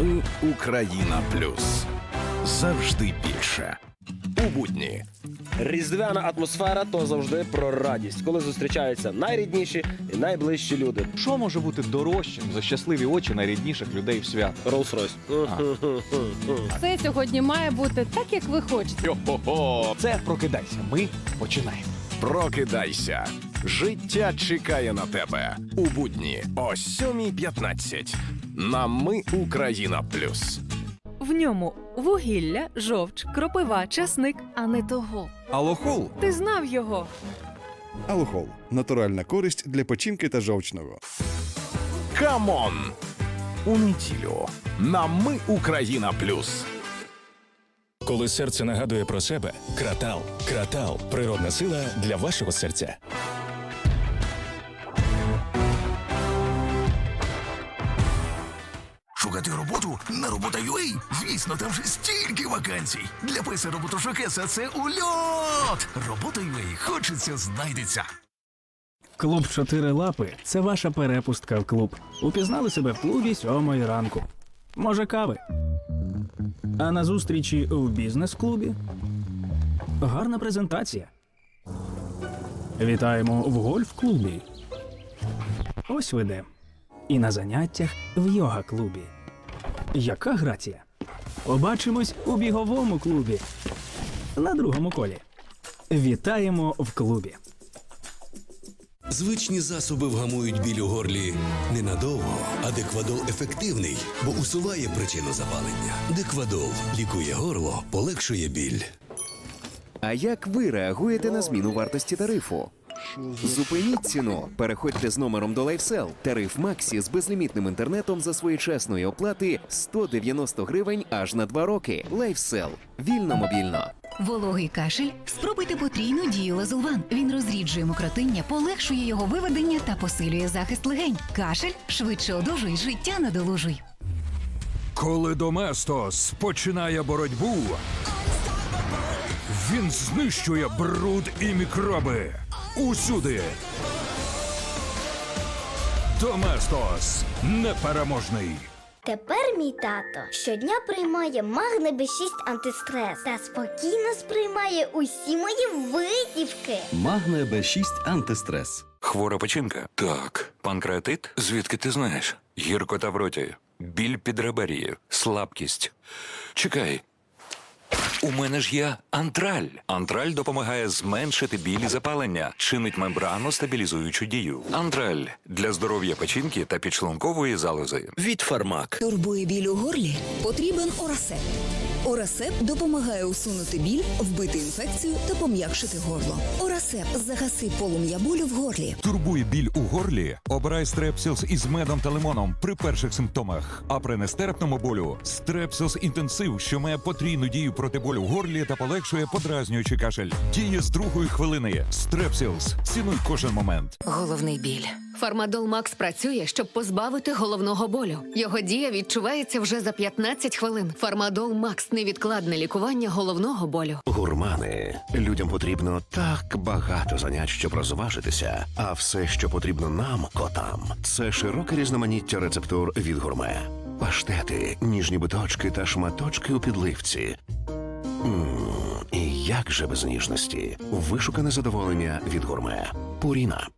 Ми Україна Плюс. Завжди більше. У будні Різдвяна атмосфера то завжди про радість, коли зустрічаються найрідніші і найближчі люди. Що може бути дорожчим за щасливі очі найрідніших людей в свят? Rolls-Royce. Все сьогодні має бути так, як ви хочете. Йо-хо-хо! Це прокидайся. Ми починаємо. Прокидайся. Життя чекає на тебе. У будні о 7.15. На Ми Україна Плюс. В ньому вугілля, жовч, кропива, часник, а не того. Алохол. Ти знав його. Алохол натуральна користь для печінки та жовчного. Камон! У неділю на Ми Україна Плюс. Коли серце нагадує про себе, кратал, кратал природна сила для вашого серця. Шукати роботу на робота.ua? Звісно, там же стільки вакансій. Для писа роботошукеса це ульот. Робота.ua хочеться знайдеться. Клуб «Чотири лапи це ваша перепустка в клуб. Упізнали себе в клубі сьомої ранку. Може, кави. А на зустрічі в бізнес-клубі гарна презентація. Вітаємо в гольф-клубі. Ось ви де. І на заняттях в йога-клубі. Яка грація? Побачимось у біговому клубі. На другому колі. Вітаємо в клубі. Звичні засоби вгамують біль у горлі ненадовго, а деквадол ефективний, бо усуває причину запалення. Деквадол лікує горло, полегшує біль. А як ви реагуєте на зміну вартості тарифу? Зупиніть ціну. Переходьте з номером до LifeSell. Тариф Максі з безлімітним інтернетом за своєчасної оплати 190 гривень аж на 2 роки. LifeSell. Вільно мобільно. Вологий кашель? Спробуйте потрійну дію Лазулван. Він розріджує мокротиння, полегшує його виведення та посилює захист легень. Кашель швидше одужуй, життя надолужуй. Коли Доместос починає боротьбу, він знищує бруд і мікроби усюди. Доместос непереможний. Тепер мій тато щодня приймає магне Б6 антистрес та спокійно сприймає усі мої витівки. Магне Б6 антистрес. Хвора печінка? Так. Панкреатит? Звідки ти знаєш? Гіркота в роті, біль під реберією, слабкість. Чекай. У мене ж є антраль. Антраль допомагає зменшити біль і запалення, чинить мембрану стабілізуючу дію. Антраль для здоров'я печінки та підшлункової залози. Від фармак. Турбує біль у горлі? Потрібен Орасеп. Орасеп допомагає усунути біль, вбити інфекцію та пом'якшити горло. Орасеп загаси полум'я болю в горлі. Турбує біль у горлі. Обирай стрепсілс із медом та лимоном при перших симптомах. А при нестерпному болю стрепсілс інтенсив, що має потрійну дію проти болю в горлі та полегшує подразнюючий кашель. Діє з другої хвилини. Стрепсілс. Цінуй кожен момент. Головний біль. Фармадол Макс працює, щоб позбавити головного болю. Його дія відчувається вже за 15 хвилин. Фармадол Макс невідкладне лікування головного болю. Гурмани. Людям потрібно так багато занять, щоб розважитися. А все, що потрібно нам, котам, це широке різноманіття рецептур від гурме. Паштети, ніжні биточки та шматочки у підливці. І як же без ніжності? Вишукане задоволення від гурме. Пуріна.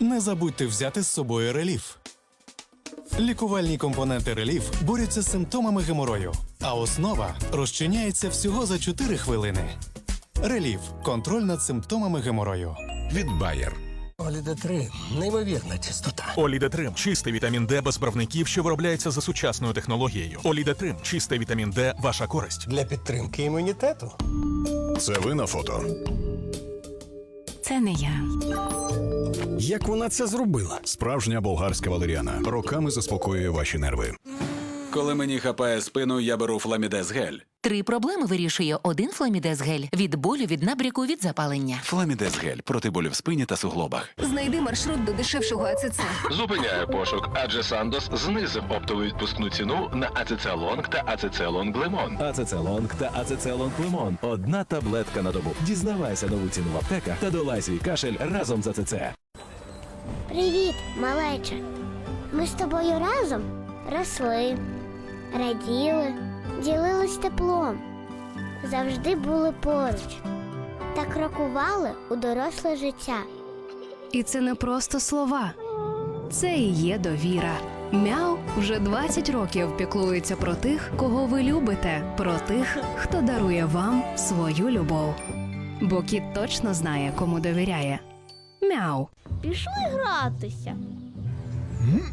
Не забудьте взяти з собою реліф. Лікувальні компоненти реліф борються з симптомами геморою, а основа розчиняється всього за 4 хвилини. Реліф контроль над симптомами геморою. Від Bayer. Оліде 3 неймовірна чистота. Олідетрим чистий вітамін Д без барвників, що виробляється за сучасною технологією. Олідетрим чистий вітамін Д ваша користь. Для підтримки імунітету. Це ви на фото. Це не я. Як вона це зробила? Справжня болгарська валеріана. Роками заспокоює ваші нерви. Коли мені хапає спину, я беру фламідез гель. Три проблеми вирішує один фламідез гель від болю, від набряку, від запалення. Фламідез гель проти болю в спині та суглобах. Знайди маршрут до дешевшого АЦЦ. Зупиняє пошук, адже Сандос знизив оптову відпускну ціну на АЦЦ Лонг та АЦЦ Лонг Лимон. АЦЦ Лонг та АЦЦ Лонг Лимон. Одна таблетка на добу. Дізнавайся нову ціну в аптеках та долай свій кашель разом з АЦЦ. Привіт, малеча. Ми з тобою разом росли, раділи, ділились теплом, завжди були поруч та крокували у доросле життя. І це не просто слова, це і є довіра. Мяу вже 20 років піклується про тих, кого ви любите, про тих, хто дарує вам свою любов. Бо кіт точно знає, кому довіряє. Мяу. Пішли гратися.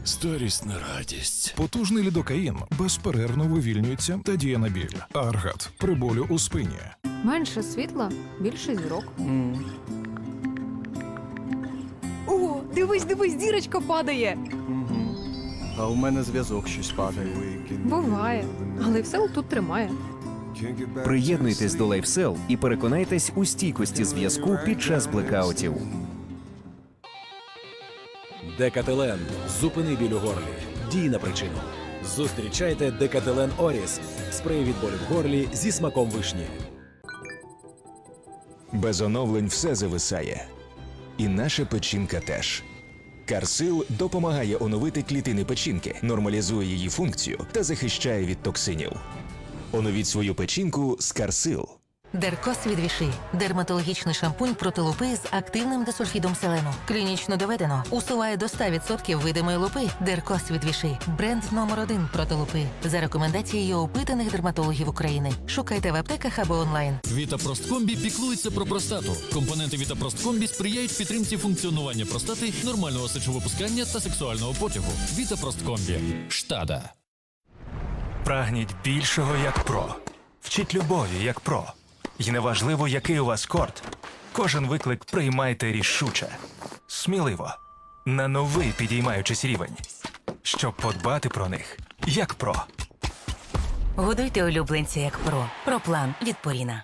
Старість не радість. Потужний лідокаїн безперервно вивільнюється та діє на біль. Аргат при болю у спині. Менше світла, більше зірок. О, дивись, дивись, зірочка падає. А у мене зв'язок щось падає. Буває, але все тут тримає. Приєднуйтесь до LifeSell і переконайтесь у стійкості зв'язку під час блекаутів. Декателен. Зупини біль у горлі. Дій на причину. Зустрічайте Декателен Оріс. Спрей від болю в горлі зі смаком вишні. Без оновлень все зависає. І наша печінка теж. Карсил допомагає оновити клітини печінки, нормалізує її функцію та захищає від токсинів. Оновіть свою печінку з Карсил. Деркос від віши. Дерматологічний шампунь проти лупи з активним десульфідом селену. Клінічно доведено. Усуває до 100% видимої лупи. Деркос від віши. Бренд номер один проти лупи. За рекомендацією опитаних дерматологів України. Шукайте в аптеках або онлайн. Вітапросткомбі піклується про простату. Компоненти Вітапросткомбі сприяють підтримці функціонування простати, нормального сечовипускання та сексуального потягу. Вітапросткомбі. Штада. Прагніть більшого як про. Вчіть любові як про. І неважливо, який у вас корт. Кожен виклик приймайте рішуче, сміливо, на новий підіймаючись рівень, щоб подбати про них як про. Годуйте улюбленця як про. Про план від Поріна.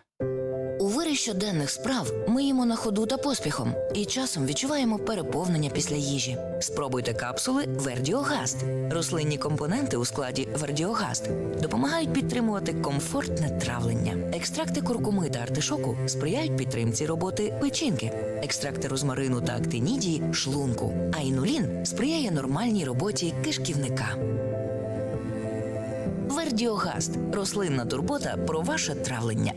У щоденних справ ми їмо на ходу та поспіхом і часом відчуваємо переповнення після їжі. Спробуйте капсули Вердіогаст. Рослинні компоненти у складі Вердіогаст допомагають підтримувати комфортне травлення. Екстракти куркуми та артишоку сприяють підтримці роботи печінки, екстракти розмарину та актинідії шлунку. А інулін сприяє нормальній роботі кишківника. Вердіогаст рослинна турбота про ваше травлення.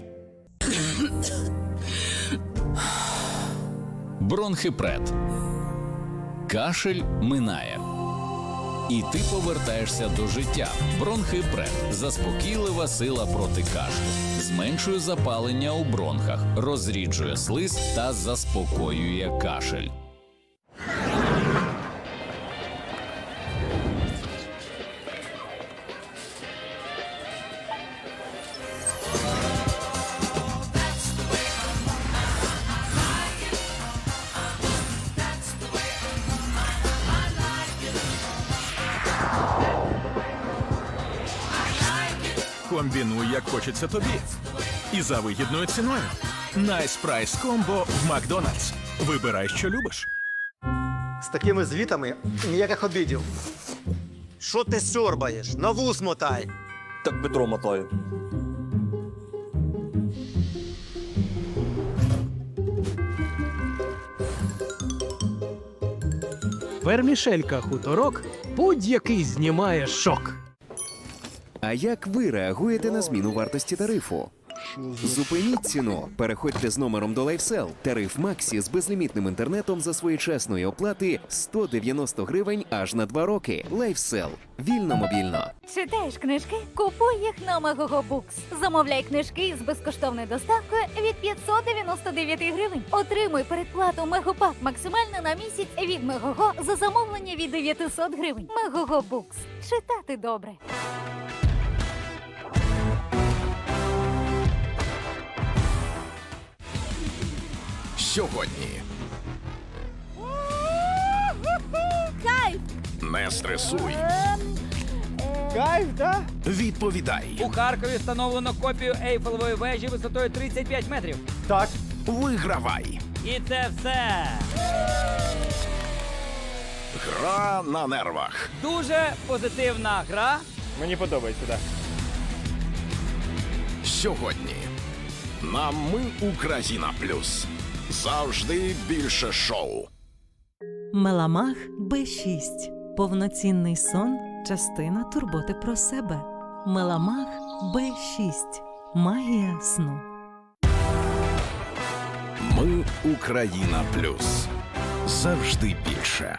Бронхипред. Кашель минає. І ти повертаєшся до життя. Бронхипред. Заспокійлива сила проти кашлю. Зменшує запалення у бронхах, розріджує слиз та заспокоює кашель. Комбінуй, як хочеться тобі. І за вигідною ціною. Найс Прайс Комбо в Макдональдс. Вибирай, що любиш. З такими звітами ніяких обідів. Що ти сьорбаєш? На вус мотай. Так Петро мотає. Вермішелька хуторок будь-який знімає шок. А як ви реагуєте на зміну вартості тарифу? Зупиніть ціну. Переходьте з номером до LifeSell. Тариф Максі з безлімітним інтернетом за своєчасної оплати 190 гривень аж на 2 роки. LifeSell. Вільно мобільно. Читаєш книжки? Купуй їх на Books. Замовляй книжки з безкоштовною доставкою від 599 гривень. Отримуй передплату Мегопак максимально на місяць від Мегого за замовлення від 900 гривень. Books. Читати добре. Сьогодні Кайф! не стресуй. Кайф, да? Відповідай. У Харкові встановлено копію Ейфелевої вежі висотою 35 метрів. Так. Вигравай. І це все. Гра на нервах. Дуже позитивна гра. Мені подобається, так. Сьогодні на Ми Україна Плюс. Завжди більше шоу. Меламах Б6. Повноцінний сон. Частина турботи про себе. Меламах Б6. Магія сну. Ми Україна Плюс. Завжди більше.